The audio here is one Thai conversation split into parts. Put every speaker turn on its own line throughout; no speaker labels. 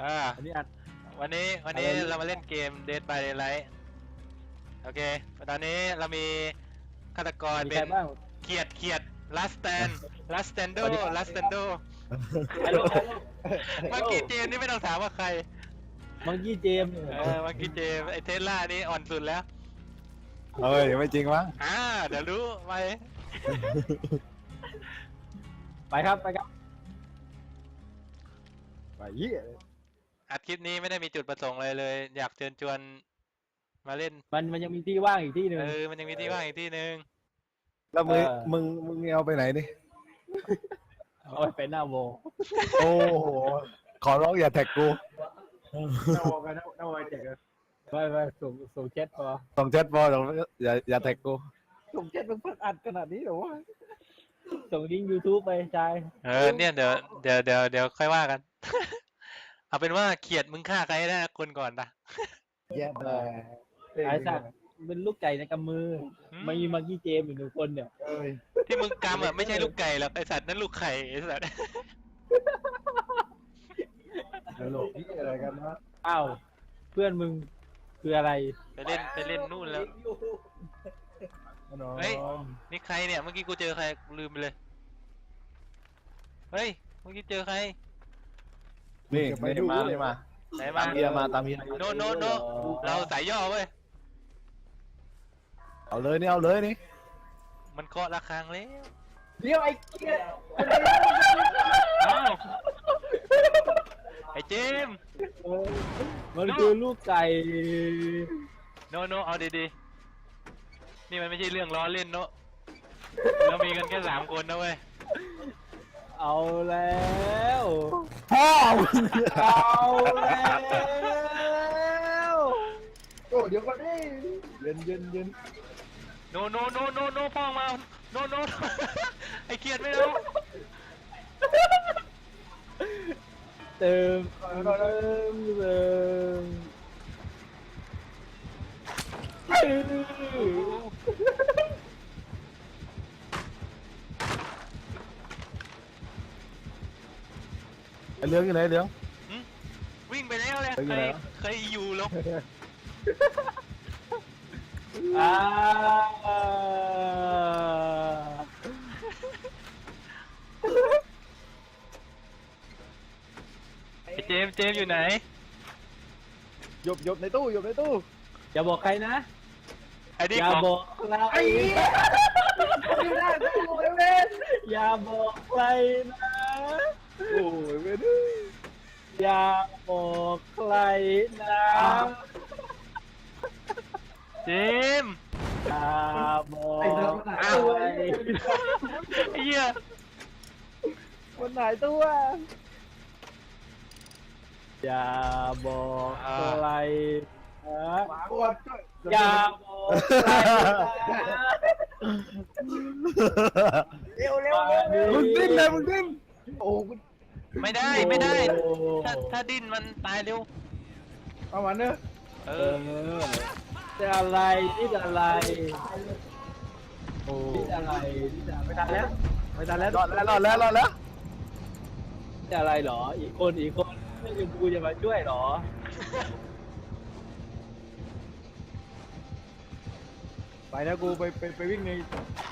อ่า
อันนี้อัด
วันนี้วันนี้
อะไร
เรามาเล่นเกม Dead by Daylight โอเค ตอนนี้เรามีฆาตกร
มี
เป็
ใคร
น
บ้าง
เขียดเขียด last stand last stando
สวัสดีครับ
last stando
ฮัลโหล
เมื่อกี้เจมส์นี่ไม่ต้องถามว่าใคร
มังกี้เจมส์เนี่ย
เออเมื่อกี้เจมส์ไอเทสลานี่อ่อนสุดแล้ว
เฮ้ยไม่จริงมั้ง
อ่า เดี๋ยวรู้ไป
ไปครับ ไปครับ ไปเหี้ย
อัดคลิปนี้ไม่ได้มีจุดประสงค์อะไรเลย อยากเชิญชวนมาเล่น
มันมันยังมีที่ว่างอีกที่หนึ่ง
เออ มันยังมีที่ว่างอีกที่หนึ่ง
แล้วมึง
เออ
มึงมึงเอาไปไหนนี่
เอาไปหน้าโว
โอ้โหขอร้องอย่าแท็กกู
หน้าโวกันหน้าหน้าโวเจ็กไปไปส่งส่งแชทพอ
ส่งแชทบอลอย่าอย่าแท็กกู
ส่งแชทมันเพิ่งอัดขนาดนี้เหรอวะส่งลิงก์ยูทูบไปชาย
เออ เนี่ยเดี๋ยวเดี๋ยวเดี๋ยวเดี๋ยวค่อยว่ากัน เอาเป็นว่าเขียดมึงฆ่าใครได้คนก่อนปะ
แย่
เออไอ้สัตว์เป็นลูกไก่ในกำมือ
อืม
ไม่มีมังกี้เจมส์อยู่หนึ่งคนเนี่ย
เอ้ย
ที่มึงกำอะไม่ใช่ลูกไก่หรอกไอสัตว์นั่นลูกไข่ไอสัตว์
ตลกที่อะไรกันนะ
อ้าวเพื่อนมึงคืออะไร
ไปเล่นไปเล่นนู่นแล้วเฮ้ยนี่ใครเนี่ยเมื่อกี้กูเจอใครกูลืมไปเลย เฮ้ยเมื่อกี้เจอใคร
นี่นี่มานี่มา
ไหน
ตา
มา
มเฮียมาตามเฮีย
โนโนโนเราสายย่อเว้ย
เอาเลยนี่เอาเลยนี่
มันเคาะระฆังแล้ว
เดี๋ยวไอ้เกีย
อ้าวไอ้เจมส์
มันคือลูกไก่
โนโนเอาดีๆ นี่มันไม่ใช่เรื่องล้อเล่นเนอะเรามีกันแค่สามคนนะเว้ย
เอาแล้ว
พ่อ
เอาแล้ว
โอ้เดี๋ยวก่อนดิเย็นเย็นเย็น
โนโนโนโนโนพ่อมาโนโนไอ้เกียดไม่เอา
เติมเติมเติม
เหลืองอยู่ไหนเหลือง
หึวิ่งไปแล้วเลย
ไปอยู่
ใคร
แล้ว
ใครอยู่หรอก
อ่า
ไอ้เจมส์เจมส์อยู่ไหน
หยบหยบในตู้หยบในตู้
อย่าบอกใครนะ
ไอ้นี่
อย่า
ของ
บอกใครอย่าบอกใครนะ
โอ้ยเว้ยดิ
อย่าบอกใครนะ
เจมส์
อย่าบอกใคร
อ้าวไอ้เหี้ย
คนไหนตัวอย่าบอกใครนะอย่าบอกใครนะเร็วเร็ว
มึงดิ้นเลยมึงดิ้นโอ้กู
ไม่ได้ไม่ได้ ถ้าถ้าดิ้นมันตายเร็ว
เอามันเนอะ
เอ
เอ
อ
อจะอะไรนี่จะอะไร
โอ้
นี่จะอะไรนี่จะไม่ทันแล้วไม่ทันแล้ว
รอดแล้วรอดแล้วรอดแล้ว
จะอะไรเหรอ อีกคนอีกคนไม่ยังกูจะมาช่วยเหรอ
ไปนะกูไปไปไปวิ่งใน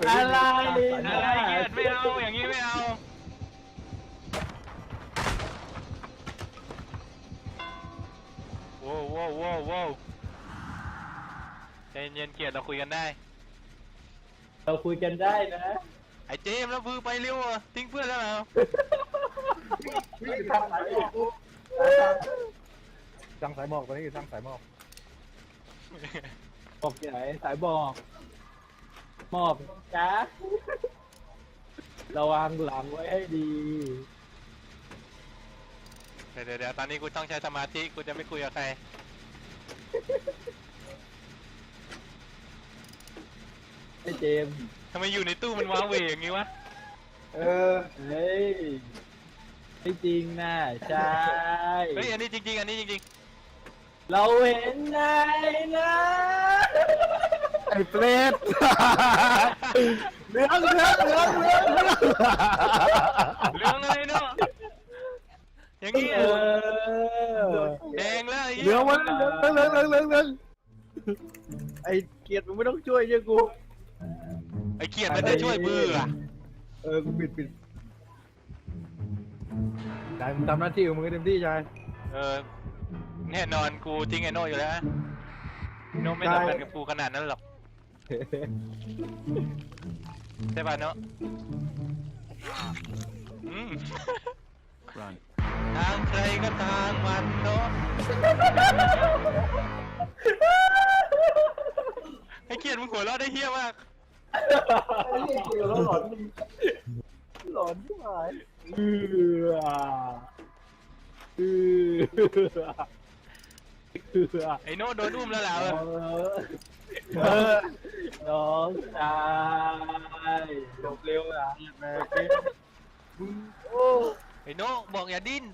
อะไร
อะไรเกียดไม่เอาอย่างนี้ไม่เอา ว้วโว้วโว้วโว้วใจเย็นๆเกียดเราคุยกันได้
เราคุยกันได้นะ
ไอ้เจมส์แล้วพือไปเร็วอะทิ้งเพื่อนแล้วเหรอ
วิ่งทางสายหมอกทางสายหมอกตอนนี้อยู่ทางสายหมอก
บอกที่ไหนสายบอกมอบจ้าระวังหลังไว้ให้ดี
เดี๋ยวเดี๋ยวเดี๋ยวตอนนี้กูต้องใช้สมาธิกูจะไม่คุยกับใคร
ไอ้เจมส์
ทำไมอยู่ในตู้มันว้าเหวอย่างงี้วะ
เออ
เฮ้ยไม่จริงนะใช่
เฮ้ย อันนี้จริง ๆ อันนี้จริง
เราเห็นไงนะ
ไอ้เปรตเหลืองเหลืองเหลืองเหลืองเหลือง
ๆเรื่อง อะไรเนาะใจอย่างงี้
เออ
แดงแล้วไอ้
เหลื
เหี้
อยมันเหลืองเหลืองเหลืองเหลืองเหลืองไอ้เกียรติมึงไม่ต้องช่วยเชื่อกู
ไอ้เขียดมันจะช่วยเบื่อ
เออ กูปิดปิดชายมึงทำหน้าที่ของมึงให้เต็มที่ชาย
เออแน่นอนกูทิ้งไอ้โน่อยู่แล้วนะโน่ไม่
ได้
สำคัญกับกูขนาดนั้นหรอกใช่ป่ะโน่อืม ทางใครก็ทางมันโน่ไอ้เขียดมึงหัวเราะได้เฮี้ยมาก
ไอ้เหี้ยเกี่ยวแล้วหลอนหลอนที่หาย
เอือเอือเอือ
ไอ้โน่โดนอุ้มแล้วล่ะ
เอ
เออ
อเออน้องชายจบเร็วนะแม่เก้มึงโอ้
ไอ้โน่บอกอย่าดิ้น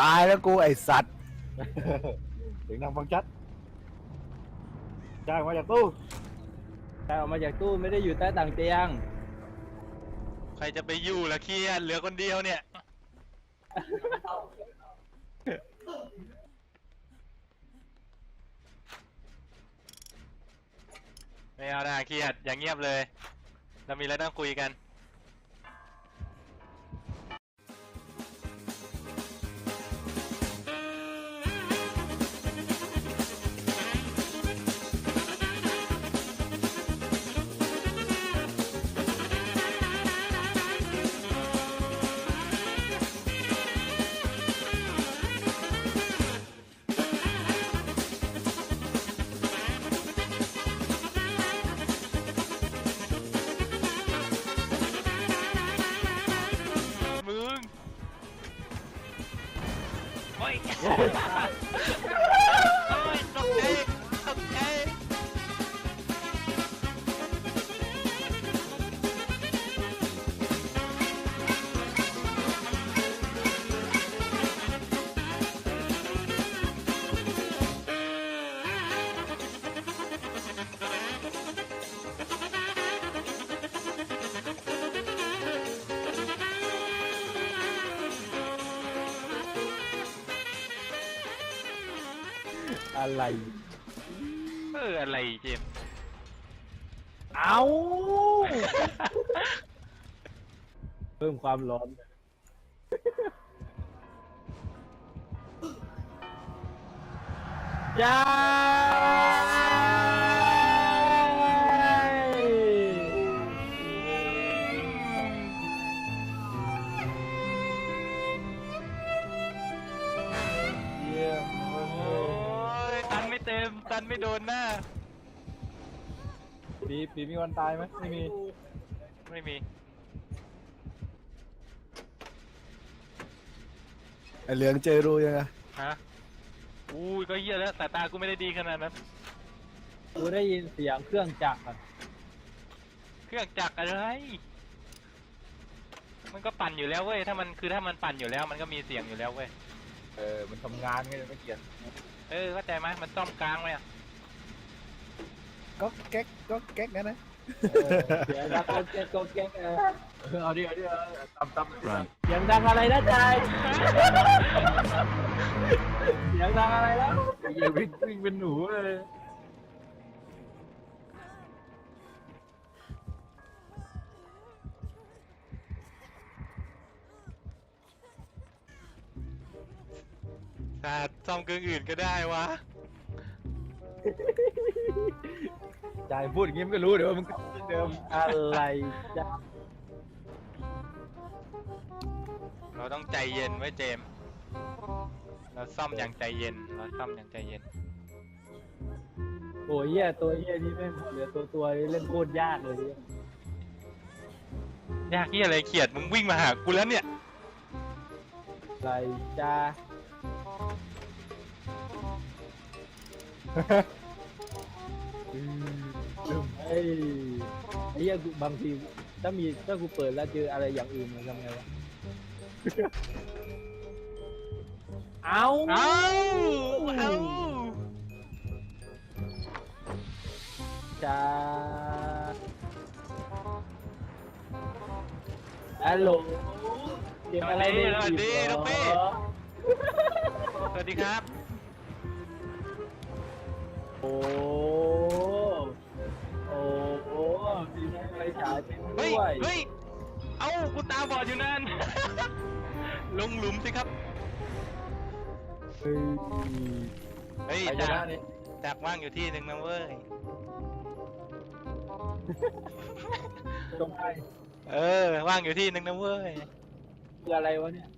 ตายแล้วกูไอ้สัตว์เสียงดังฟังชัดชายออกมาจากตู้
ชายออกมาจากตู้ไม่ได้อยู่ใต้ต่างเตียง
ใครจะไปอยู่ล่ะเครียดเหลือคนเดียวเนี่ย ไม่เอานะเครียดอย่างเงียบเลย เรามีอะไรต้องคุยกัน Oh. อะ
ไร
เอออะไรเจมส์
เอาเพิ่มความร้อน ยา
กันไม่โดนหน้า
ปีปีมีวันตายไหมไม่มี
ไม่มี
ไอเหลืองเจอรู้ยังไง
ฮะอุ้ยก็เหี้ยแล้วแต่ตากูไม่ได้ดีขนาดนั้น
กูได้ยินเสียงเครื่องจักรอะ
เครื่องจักรอะไร มันก็ปั่นอยู่แล้วเว้ย ถ้ามันคือถ้ามันปั่นอยู่แล้ว มันก็มีเสียงอยู่แล้วเว้ย
เออ มันทำงานไงไม่เกี่ยง
เออเข้าใจไหมมันซ่อมกลางไหมอะ
ก็แก๊กก็แก๊กนะนะ
เออเสียงดังโกเก๊กโกเก๊กเออ
เอาดิเอาดิเอาตำตำ
เสียงดังอะไรนะจายเสียงดังอะไรแล้ว
อย่าวิ่งวิ่งเป็นหนูเลย
ศาสตร์ซ่อมเครื่องอื่นก็ได้วะ
ชายพูดอย่างงี้มันก็รู้เดี๋ยวามึงกลับที่เดิม
อะไรจ้า
เราต้องใจเย็นไว้เจมส์เราซ่อมอย่างใจเย็น เราซ่อมอย่างใจเย็น
โอ้ยเหี้ยตัวเหี้ยนี่แม่งเหลือตัวตัวนี่เล่นโคตรยากเลยเนี่ย
ยากที่อะไรเขียดมึงวิ่งมาหากูแล้วเนี่ย
อะไรจ้า เอ้ยไอ้เหี้ยกูบางทีถ้ามีถ้ากูเปิดแล้วเจออะไรอย่างอื่นมันทำไงวะเอา
เอ้าเอ้า
จ้าฮัลโหลเกมอะไรเนี่ย
สวัสดีน้องเป้ สวัสดีครับ
โอ้ โอ้โหมีไฟฉายเป็น
เฮ้ย
ด้วย
เฮ้ย เอ้า กูตาบอดอยู่นั่น ลงหลุมสิครับ
เฮ้ย
เฮ้ย
ใครช
จาก
นะนี่
จากว่างอยู่ที่หนึ่งนะเว้ย
ตรงไป
เออ ว่างอยู่ที่หนึ่งนะเว้ย
คืออะไรวะเนี่ย